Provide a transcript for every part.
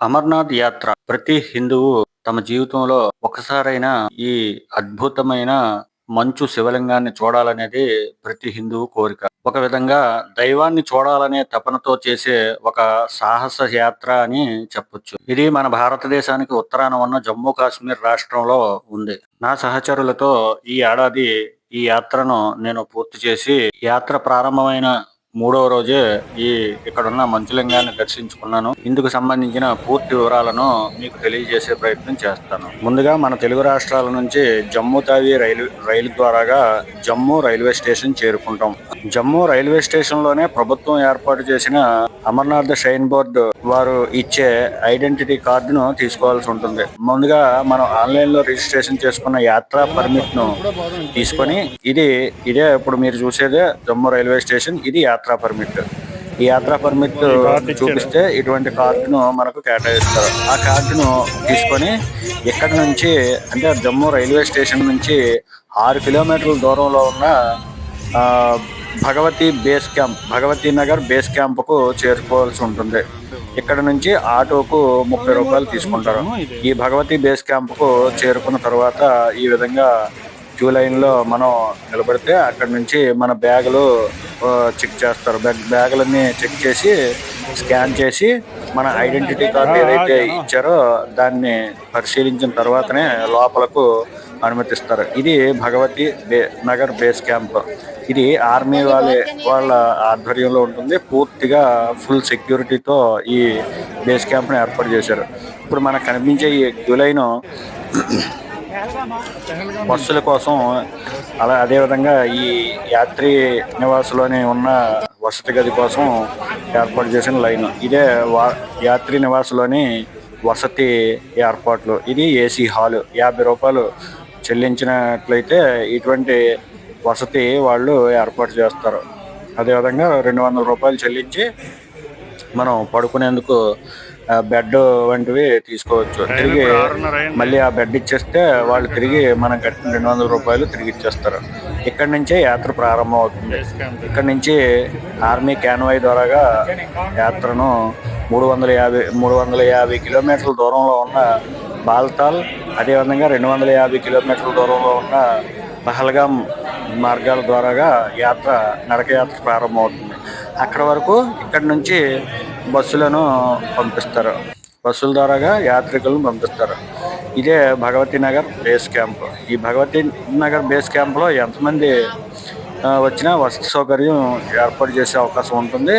అమర్నాథ్ యాత్ర ప్రతి హిందువు తమ జీవితంలో ఒకసారైనా ఈ అద్భుతమైన మంచు శివలింగాన్ని చూడాలనేది ప్రతి హిందువు కోరిక. ఒక విధంగా దైవాన్ని చూడాలనే తపనతో చేసే ఒక సాహస యాత్ర అని చెప్పొచ్చు. ఇది మన భారతదేశానికి ఉత్తరాన ఉన్న జమ్మూ కాశ్మీర్ రాష్ట్రంలో ఉంది. నా సహచరులతో ఈ ఏడాది ఈ యాత్రను నేను పూర్తి చేసి యాత్ర ప్రారంభమైన మూడవ రోజే ఈ ఇక్కడున్న మంచులింగాన్ని దర్శించుకున్నాను. ఇందుకు సంబంధించిన పూర్తి వివరాలను మీకు తెలియజేసే ప్రయత్నం చేస్తాను. ముందుగా మన తెలుగు రాష్ట్రాల నుంచి జమ్మూ తావి రైలు రైలు ద్వారాగా జమ్మూ రైల్వే స్టేషన్ చేరుకుంటాం. జమ్మూ రైల్వే స్టేషన్లోనే ప్రభుత్వం ఏర్పాటు చేసిన అమర్నాథ్ షైన్ బోర్డు వారు ఇచ్చే ఐడెంటిటీ కార్డును తీసుకోవాల్సి ఉంటుంది. ముందుగా మనం ఆన్లైన్లో రిజిస్ట్రేషన్ చేసుకున్న యాత్రా పర్మిట్ను తీసుకొని ఇది ఇదే ఇప్పుడు మీరు చూసేదే జమ్మూ రైల్వే స్టేషన్ ఇది యాత్రా పర్మిట్. ఈ యాత్రా పర్మిట్ చూపిస్తే ఇటువంటి కార్డును మనకు కేటాయిస్తారు. ఆ కార్డును తీసుకొని ఇక్కడ నుంచి అంటే జమ్మూ రైల్వే స్టేషన్ నుంచి ఆరు కిలోమీటర్ల దూరంలో ఉన్న Bhagwati base camp Bhagwati Nagar base క్యాంప్కు చేరుకోవాల్సి ఉంటుంది. ఇక్కడ నుంచి ఆటోకు ముప్పై రూపాయలు తీసుకుంటారు. ఈ భగవతి బేస్ క్యాంప్కు చేరుకున్న తర్వాత ఈ విధంగా క్యూ లైన్లో మనం నిలబడితే అక్కడ నుంచి మన బ్యాగులు చెక్ చేస్తారు. బ్యాగ్ బ్యాగులన్నీ చెక్ చేసి స్కాన్ చేసి మన ఐడెంటిటీ కార్డు ఏదైతే ఇచ్చారో దాన్ని పరిశీలించిన తర్వాతనే లోపలకు అనుమతిస్తారు. ఇది భగవతి బే నగర్ బేస్ క్యాంప్. ఇది ఆర్మీ వాళ్ళే వాళ్ళ ఆధ్వర్యంలో ఉంటుంది. పూర్తిగా ఫుల్ సెక్యూరిటీతో ఈ బేస్ క్యాంప్ని ఏర్పాటు చేశారు. ఇప్పుడు మనకు కనిపించే ఈ క్యూ లైన్ బస్సుల కోసం అలా అదేవిధంగా ఈ యాత్రి నివాసులోనే ఉన్న వసతి గది కోసం ఏర్పాటు చేసిన లైన్. ఇదే వా యాత్రి నివాసులోని వసతి ఏర్పాట్లు. ఇది ఏసీ హాలు. యాభై రూపాయలు చెల్లించినట్లయితే ఇటువంటి వసతి వాళ్ళు ఏర్పాటు చేస్తారు. అదేవిధంగా రెండు వందల రూపాయలు చెల్లించి మనం పడుకునేందుకు బెడ్ వంటివి తీసుకోవచ్చు. తిరిగి మళ్ళీ ఆ బెడ్ ఇచ్చేస్తే వాళ్ళు తిరిగి మనం కట్టిన రెండు వందల రూపాయలు తిరిగి ఇచ్చేస్తారు. ఇక్కడ నుంచే యాత్ర ప్రారంభం అవుతుంది. ఇక్కడ నుంచి ఆర్మీ క్యాన్వాయ్ ద్వారాగా యాత్రను మూడు వందల యాభై మూడు వందల యాభై కిలోమీటర్ల దూరంలో ఉన్న బాల్తాల్ అదేవిధంగా రెండు వందల యాభై కిలోమీటర్ల దూరంలో ఉన్న పహల్గాం మార్గాల ద్వారాగా యాత్ర నడక యాత్ర ప్రారంభమవుతుంది. అక్కడ వరకు ఇక్కడ నుంచి బస్సులను పంపిస్తారు. బస్సుల ద్వారాగా యాత్రికులను పంపిస్తారు. ఇదే భగవతి నగర్ బేస్ క్యాంప్. ఈ భగవతి నగర్ బేస్ క్యాంప్లో ఎంతమంది వచ్చినా వసతి సౌకర్యం ఏర్పాటు చేసే అవకాశం ఉంటుంది.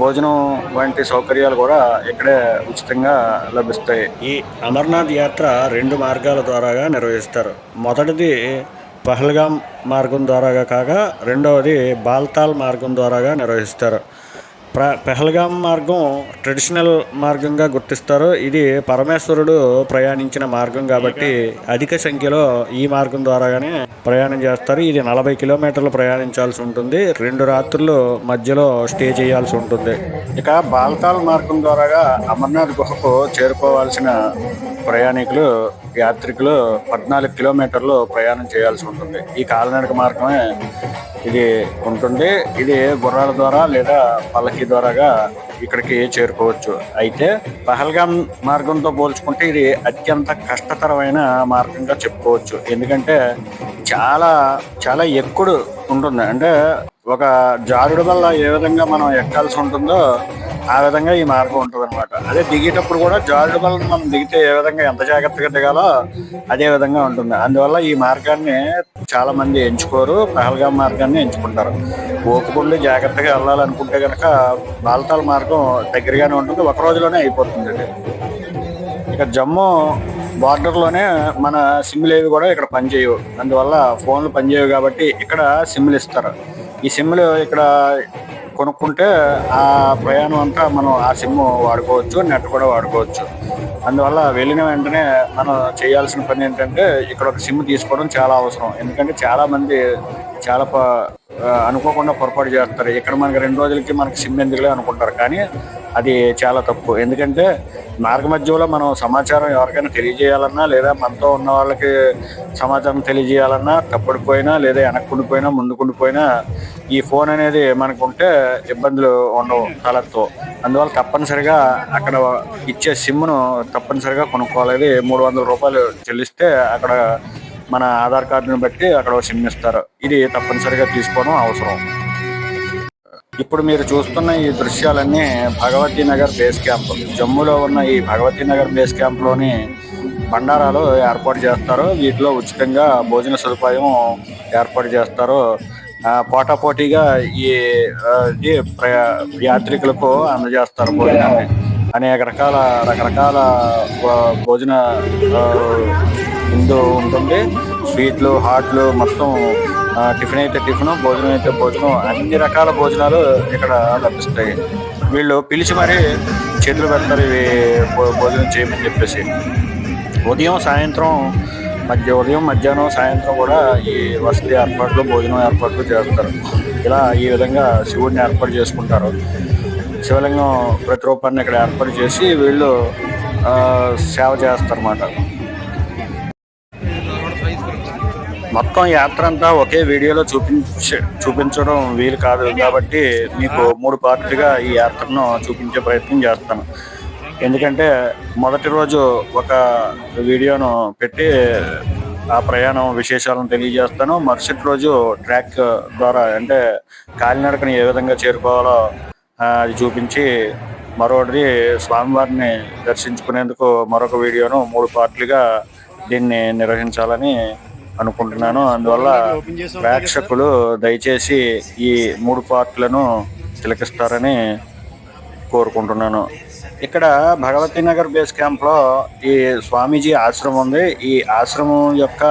భోజనం వంటి సౌకర్యాలు కూడా ఇక్కడే ఉచితంగా లభిస్తాయి. ఈ అమర్నాథ్ యాత్ర రెండు మార్గాల ద్వారాగా నిర్వహిస్తారు. మొదటిది పహల్గాం మార్గం ద్వారాగా కాగా రెండవది బాల్తాల్ మార్గం ద్వారాగా నిర్వహిస్తారు. ప్ర పెహల్గాం మార్గం ట్రెడిషనల్ మార్గంగా గుర్తిస్తారు. ఇది పరమేశ్వరుడు ప్రయాణించిన మార్గం కాబట్టి అధిక సంఖ్యలో ఈ మార్గం ద్వారాగానే ప్రయాణం చేస్తారు. ఇది నలభై కిలోమీటర్లు ప్రయాణించాల్సి ఉంటుంది. రెండు రాత్రులు మధ్యలో స్టే చేయాల్సి ఉంటుంది. ఇక బాల్తాల్ మార్గం ద్వారాగా అమర్నాథ్ గుహకు చేరుకోవాల్సిన ప్రయాణికులు యాత్రికులు పద్నాలుగు కిలోమీటర్లు ప్రయాణం చేయాల్సి ఉంటుంది. ఈ కాలినడక మార్గమే ఇది ఉంటుంది. ఇది గుర్రాల ద్వారా లేదా పల్లకి ద్వారాగా ఇక్కడికి చేరుకోవచ్చు. అయితే పహల్గాం మార్గంతో పోల్చుకుంటే ఇది అత్యంత కష్టతరమైన మార్గంగా చెప్పుకోవచ్చు. ఎందుకంటే చాలా చాలా ఎక్కుడు ఉంటుంది. అంటే ఒక జారుడు వల్ల ఏ విధంగా మనం ఎక్కాల్సి ఉంటుందో ఆ విధంగా ఈ మార్గం ఉంటుంది అనమాట అదే దిగేటప్పుడు కూడా జారుడు వల్ల మనం దిగితే ఏ విధంగా ఎంత జాగ్రత్తగా దిగాలో అదే విధంగా ఉంటుంది. అందువల్ల ఈ మార్గాన్ని చాలా మంది ఎంచుకోరు. పహల్గా మార్గాన్ని ఎంచుకుంటారు. ఓపుకుండి జాగ్రత్తగా వెళ్ళాలనుకుంటే కనుక బాలతాల మార్గం దగ్గరగానే ఉంటుంది. ఒక రోజులోనే అయిపోతుంది అండి ఇక జమ్మూ బార్డర్లోనే మన సిమ్లు ఏవి కూడా ఇక్కడ పనిచేయవు. అందువల్ల ఫోన్లు పనిచేయవు కాబట్టి ఇక్కడ సిమ్లు ఇస్తారు. ఈ సిమ్లు ఇక్కడ కొనుక్కుంటే ఆ ప్రయాణం అంతా మనం ఆ సిమ్ వాడుకోవచ్చు నెట్ కూడా వాడుకోవచ్చు. అందువల్ల వెళ్ళిన వెంటనే మనం చేయాల్సిన పని ఏంటంటే ఇక్కడ ఒక సిమ్ తీసుకోవడం చాలా అవసరం. ఎందుకంటే చాలా మంది చాలా ప అనుకోకుండా పొరపాటు చేస్తారు. ఇక్కడ మనకి రెండు రోజులకి మనకి సిమ్ ఎందుకులే అనుకుంటారు. కానీ అది చాలా తప్పు. ఎందుకంటే మార్గ మధ్యలో మనం సమాచారం ఎవరికైనా తెలియజేయాలన్నా లేదా మనతో ఉన్న వాళ్ళకి సమాచారం తెలియజేయాలన్నా తప్పడిపోయినా లేదా వెనక్కుండిపోయినా ముందుకుండిపోయినా ఈ ఫోన్ అనేది మనకు ఉంటే ఇబ్బందులు ఉండవు కలర్తో అందువల్ల తప్పనిసరిగా అక్కడ ఇచ్చే సిమ్ను తప్పనిసరిగా కొనుక్కోవాలి. మూడు వందల రూపాయలు చెల్లిస్తే అక్కడ మన ఆధార్ కార్డుని బట్టి అక్కడ సిమ్ ఇస్తారు. ఇది తప్పనిసరిగా తీసుకోవడం అవసరం. ఇప్పుడు మీరు చూస్తున్న ఈ దృశ్యాలన్నీ భగవతీ నగర్ బేస్ క్యాంప్. జమ్మూలో ఉన్న ఈ భగవతీ నగర్ బేస్ క్యాంప్లోని బండారాలు ఏర్పాటు చేస్తారు. వీటిలో ఉచితంగా భోజన సదుపాయం ఏర్పాటు చేస్తారు. పోటాపోటీగా ఈ యాత్రికులకు అందజేస్తారు భోజనాన్ని. అనేక రకాల రకరకాల భో- భోజన ఆ, ఇందు ఉంటుంది. స్వీట్లు హాట్లు మొత్తం టిఫిన్ అయితే టిఫిన్ భోజనం అయితే భోజనం అన్ని రకాల భోజనాలు ఇక్కడ లభిస్తాయి. వీళ్ళు పిలిచి మరీ చేతులు పెడతారు ఇవి భోజనం చేయమని చెప్పేసి. ఉదయం సాయంత్రం మధ్య ఉదయం మధ్యాహ్నం సాయంత్రం కూడా ఈ వసతి ఏర్పాట్లు భోజనం ఏర్పాట్లు చేస్తారు. ఇలా ఈ విధంగా శివుడిని ఏర్పాటు చేసుకుంటారు. శివలింగం ప్రతిరూపాన్ని ఇక్కడ ఏర్పాటు చేసి వీళ్ళు సేవ చేస్తారన్నమాట. మొత్తం యాత్ర అంతా ఒకే వీడియోలో చూపించ చూపించడం వీలు కాదు. కాబట్టి మీకు మూడు పార్ట్లుగా ఈ యాత్రను చూపించే ప్రయత్నం చేస్తాను. ఎందుకంటే మొదటి రోజు ఒక వీడియోను పెట్టి ఆ ప్రయాణం విశేషాలను తెలియజేస్తాను. మరుసటి రోజు ట్రాక్ ద్వారా అంటే కాలినడకని ఏ విధంగా చేరుకోవాలో అది చూపించి మరొకటి స్వామివారిని దర్శించుకునేందుకు మరొక వీడియోను మూడు పార్ట్లుగా దీన్ని నిర్వహించాలని అనుకుంటున్నాను. అందువల్ల ప్రేక్షకులు దయచేసి ఈ మూడు పార్ట్లను తిలకిస్తారని కోరుకుంటున్నాను. ఇక్కడ భగవతీ నగర్ బేస్ క్యాంప్లో ఈ స్వామీజీ ఆశ్రమం ఉంది. ఈ ఆశ్రమం యొక్క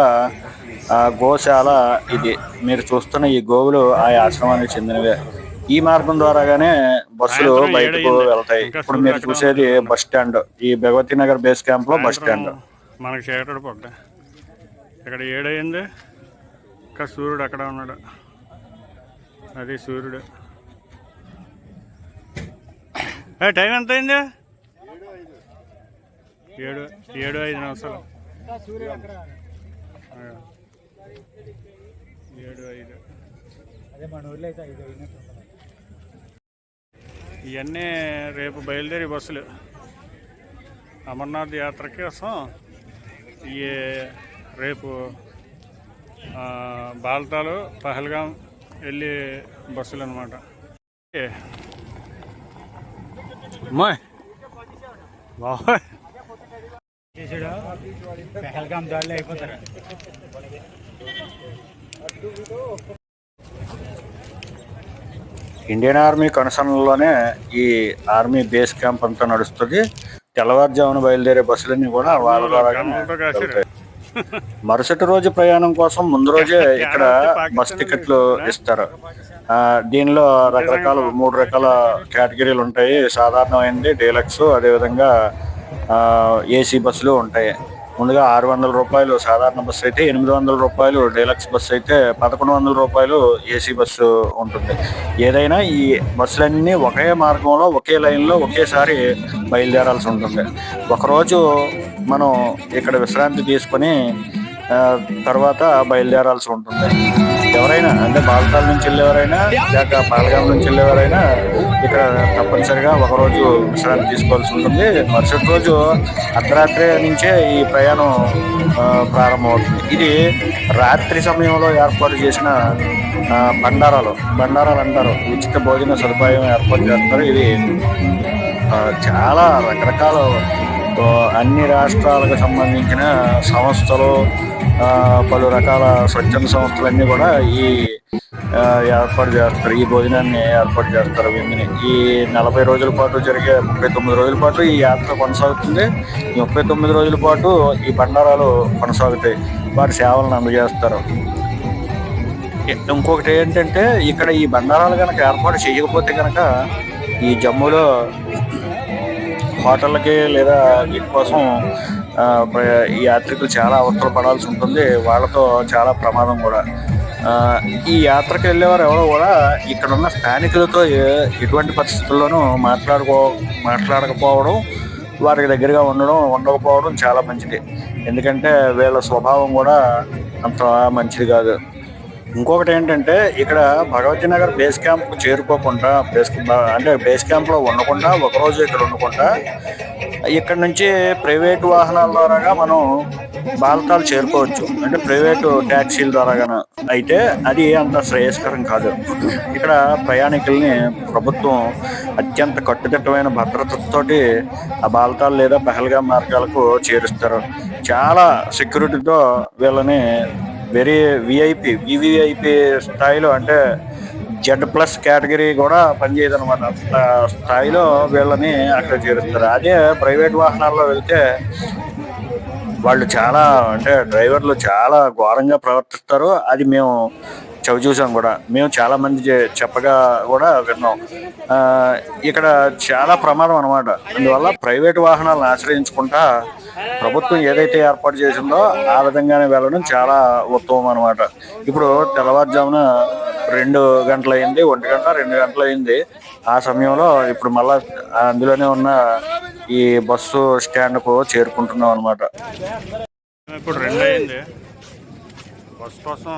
గోశాల ఇది. మీరు చూస్తున్న ఈ గోవులు ఆ ఆశ్రమానికి చెందినవే. ఈ మార్గం ద్వారాగానే బస్సులు బయటకు. వెళ్తాయి. ఇప్పుడు మీరు చూసేది బస్ స్టాండ్. ఈ భగవతీ నగర్ బేస్ క్యాంప్లో బస్ స్టాండ్. మనకి ఇక్కడ ఏడయింది ఇంకా సూర్యుడు అక్కడ ఉన్నాడు. అది సూర్యుడు. ఏ టైం ఎంత అయింది? ఏడు ఏడు ఐదు నిమిషాలు. ఏడు ఐదు. ఇవన్నీ రేపు బయలుదేరి బస్సులు. అమర్నాథ్ యాత్ర కోసం ఈ రేపు బాల్తాలు పహల్గాం వెళ్ళి బస్సులు అనమాట దాడిలో అయిపోతారు? ఇండియన్ ఆర్మీ కనసనలోనే ఈ ఆర్మీ బేస్ క్యాంప్ అంతా నడుస్తుంది. తెల్లవారుజామున బయలుదేరే బస్సులన్నీ కూడా వాళ్ళ. వెళ్తాయి. మరుసటి రోజు ప్రయాణం కోసం ముందు రోజే ఇక్కడ బస్ టికెట్లు ఇస్తారు. దీనిలో రకరకాల మూడు రకాల కేటగిరీలు ఉంటాయి. సాధారణమైనది డీలక్స్ అదేవిధంగా ఏసీ బస్సులు ఉంటాయి. ముందుగా ఆరు వందల రూపాయలు సాధారణ బస్సు అయితే ఎనిమిది వందల రూపాయలు డీలక్స్ బస్సు అయితే పదకొండు వందల రూపాయలు ఏసీ బస్సు ఉంటుంది. ఏదైనా ఈ బస్సులన్నీ ఒకే మార్గంలో ఒకే లైన్లో ఒకేసారి బయలుదేరాల్సి ఉంటుంది. ఒకరోజు మనం ఇక్కడ విశ్రాంతి తీసుకొని తర్వాత బయలుదేరాల్సి ఉంటుంది. ఎవరైనా అంటే బాలతాల నుంచి వెళ్ళేవారైనా లేక పాలగాం నుంచి వెళ్ళేవారైనా ఇక్కడ తప్పనిసరిగా ఒకరోజు విశ్రాంతి తీసుకోవాల్సి ఉంటుంది. మరుసటి రోజు అర్ధరాత్రి నుంచే ఈ ప్రయాణం ప్రారంభమవుతుంది. ఇది రాత్రి సమయంలో ఏర్పాటు చేసిన బండారాలు. బండారాలు అంటారు. ఉచిత భోజన సదుపాయం ఏర్పాటు చేస్తారు. ఇది చాలా రకరకాల అన్ని రాష్ట్రాలకు సంబంధించిన సంస్థలు పలు రకాల స్వచ్ఛంద సంస్థలన్నీ కూడా ఈ ఏర్పాటు చేస్తారు. ఈ భోజనాన్ని ఏర్పాటు చేస్తారు. విందుని ఈ నలభై రోజుల పాటు జరిగే ముప్పై తొమ్మిది రోజుల పాటు ఈ యాత్ర కొనసాగుతుంది. ఈ ముప్పై తొమ్మిది రోజుల పాటు ఈ బండారాలు కొనసాగుతాయి. వారి సేవలను అందజేస్తారు. ఇంకొకటి ఏంటంటే ఇక్కడ ఈ బండారాలు కనుక ఏర్పాటు చేయకపోతే కనుక ఈ జమ్మూలో హోటళ్ళకి లేదా వీటి కోసం ఈ యాత్రికులు చాలా అవస్థలు పడాల్సి ఉంటుంది. వాళ్ళతో చాలా ప్రమాదం కూడా. ఈ యాత్రకు వెళ్ళేవారు ఎవరో కూడా ఇక్కడ ఉన్న స్థానికులతో ఎటువంటి పరిస్థితుల్లోనూ మాట్లాడుకో మాట్లాడకపోవడం వారికి దగ్గరగా ఉండడం ఉండకపోవడం చాలా మంచిది. ఎందుకంటే వీళ్ళ స్వభావం కూడా అంత మంచిది కాదు. ఇంకొకటి ఏంటంటే ఇక్కడ భగవతి నగర్ బేస్ క్యాంప్ చేరుకోకుండా బేస్ అంటే బేస్ క్యాంప్లో ఉండకుండా ఒకరోజు ఇక్కడ ఉండకుండా ఇక్కడ నుంచి ప్రైవేట్ వాహనాల ద్వారాగా మనం బాలతాలు చేరుకోవచ్చు. అంటే ప్రైవేటు ట్యాక్సీల ద్వారాగా అయితే అది అంత శ్రేయస్కరం కాదు. ఇక్కడ ప్రయాణికుల్ని ప్రభుత్వం అత్యంత కట్టుదిట్టమైన భద్రతతోటి ఆ బాలతాలు లేదా పహల్గా మార్గాలకు చేరుస్తారు. చాలా సెక్యూరిటీతో వీళ్ళని వెరీ విఐపి వివిఐపి స్థాయిలో అంటే జెడ్ ప్లస్ కేటగిరీ కూడా పనిచేయదు అనమాట స్థాయిలో వీళ్ళని అక్కడ చేరుస్తారు. అదే ప్రైవేట్ వాహనాల్లో వెళ్తే వాళ్ళు చాలా అంటే డ్రైవర్లు చాలా ఘోరంగా ప్రవర్తిస్తారు. అది మేము చవి చూసాం కూడా. మేము చాలా మంది చెప్పగా కూడా విన్నాం. ఇక్కడ చాలా ప్రమాదం అనమాట అందువల్ల ప్రైవేట్ వాహనాలను ఆశ్రయించుకుంటా ప్రభుత్వం ఏదైతే ఏర్పాటు చేసిందో ఆ విధంగానే వెళ్ళడం చాలా ఉత్తమం అనమాట ఇప్పుడు తెల్లవారుజామున రెండు గంటలు అయింది ఒంటి గంట రెండు గంటలు అయింది ఆ సమయంలో ఇప్పుడు మళ్ళా అందులోనే ఉన్న ఈ బస్సు స్టాండ్కు చేరుకుంటున్నాం అనమాట ఇప్పుడు రెండు అయింది బస్ కోసం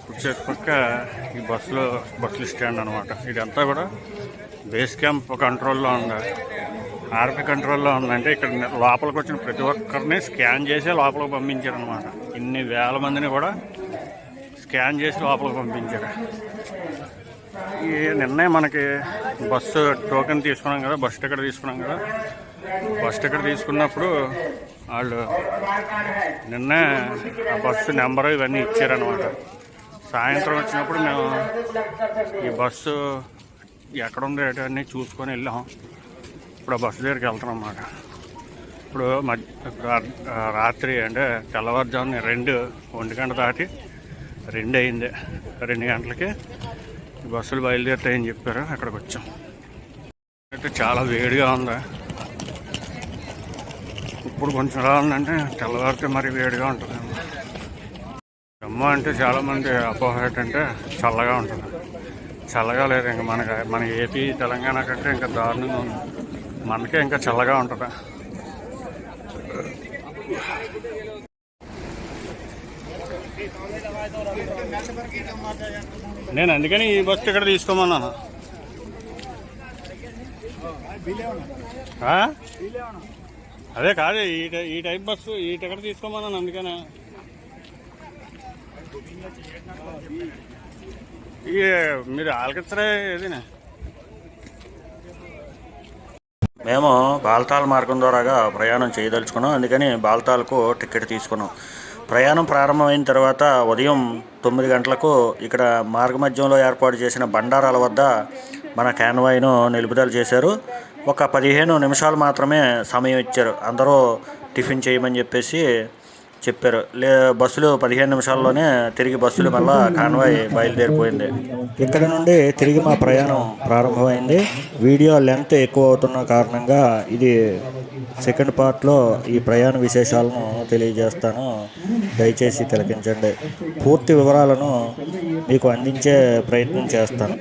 ఆ, పక్క ఈ బస్సులో బస్సులు స్టాండ్ అనమాట ఇదంతా కూడా బేస్ క్యాంప్ కంట్రోల్లో ఉంది? ఆర్మీ కంట్రోల్లో ఉందంటే ఇక్కడ లోపలికి వచ్చిన ప్రతి ఒక్కరిని స్కాన్ చేసి లోపలికి పంపించారు అనమాట ఇన్ని వేల మందిని కూడా స్కాన్ చేసి లోపలికి పంపించారు. ఈ నిన్నే మనకి బస్సు టోకెన్ తీసుకున్నాం కదా బస్ టికెట్ తీసుకున్నాం కదా. బస్ టికెట్ తీసుకున్నప్పుడు వాళ్ళు నిన్నే ఆ బస్సు నెంబరు ఇవన్నీ ఇచ్చారనమాట సాయంత్రం వచ్చినప్పుడు మేము ఈ బస్సు ఎక్కడ ఉంది అన్నీ చూసుకొని వెళ్ళాం. ఇప్పుడు ఆ బస్సు దగ్గరికి వెళ్తున్నాం అన్నమాట. ఇప్పుడు మధ్య రాత్రి అంటే తెల్లవారుజామున రెండు ఒంటి గంట దాటి రెండు అయింది. రెండు గంటలకి ఈ బస్సులు బయలుదేరుతాయని చెప్పారు. అక్కడికి వచ్చాం. అయితే చాలా వేడిగా ఉంది. ఇప్పుడు కొంచెం ఎలా ఉందంటే తెల్లవారితే మరి వేడిగా ఉంటుంది. అమ్మ అంటే చాలామంది అపోహ ఏంటంటే చల్లగా ఉంటుంది. చల్లగా లేదు ఇంకా మనకి. మన ఏపీ తెలంగాణ కంటే ఇంకా దారుణంగా ఉంది. మనకే ఇంకా చల్లగా ఉంటుంది. నేను అందుకని ఈ బస్ ఇక్కడ తీసుకోమన్నాను. అదే కాదు ఈ టై- ఈ టైప్ బస్సు ఈ టికెట్ తీసుకోమన్నాను అందుకనే. మీరు ఆలకిచ్చరే ఏదినా? మేము బాల్తాల్ మార్గం ద్వారాగా ప్రయాణం చేయదలుచుకున్నాం. అందుకని బాల్తాల్కు టికెట్ తీసుకున్నాం. ప్రయాణం ప్రారంభమైన తర్వాత ఉదయం తొమ్మిది గంటలకు ఇక్కడ మార్గమధ్యంలో ఏర్పాటు చేసిన బండారాల వద్ద మన క్యాన్వాయ్ను నిలుపుదల చేశారు. ఒక పదిహేను నిమిషాలు మాత్రమే సమయం ఇచ్చారు. అందరూ టిఫిన్ చేయమని చెప్పేసి చెప్పారు. లే బస్సులు పదిహేను నిమిషాల్లోనే తిరిగి బస్సులు మళ్ళా కాన్వాయ్ బయలుదేరిపోయింది. ఇక్కడ నుండి తిరిగి మా ప్రయాణం ప్రారంభమైంది. వీడియో లెంత్ ఎక్కువ అవుతున్న కారణంగా ఇది సెకండ్ పార్ట్లో ఈ ప్రయాణ విశేషాలను తెలియజేస్తాను. దయచేసి తిలకించండి. పూర్తి వివరాలను మీకు అందించే ప్రయత్నం చేస్తాను.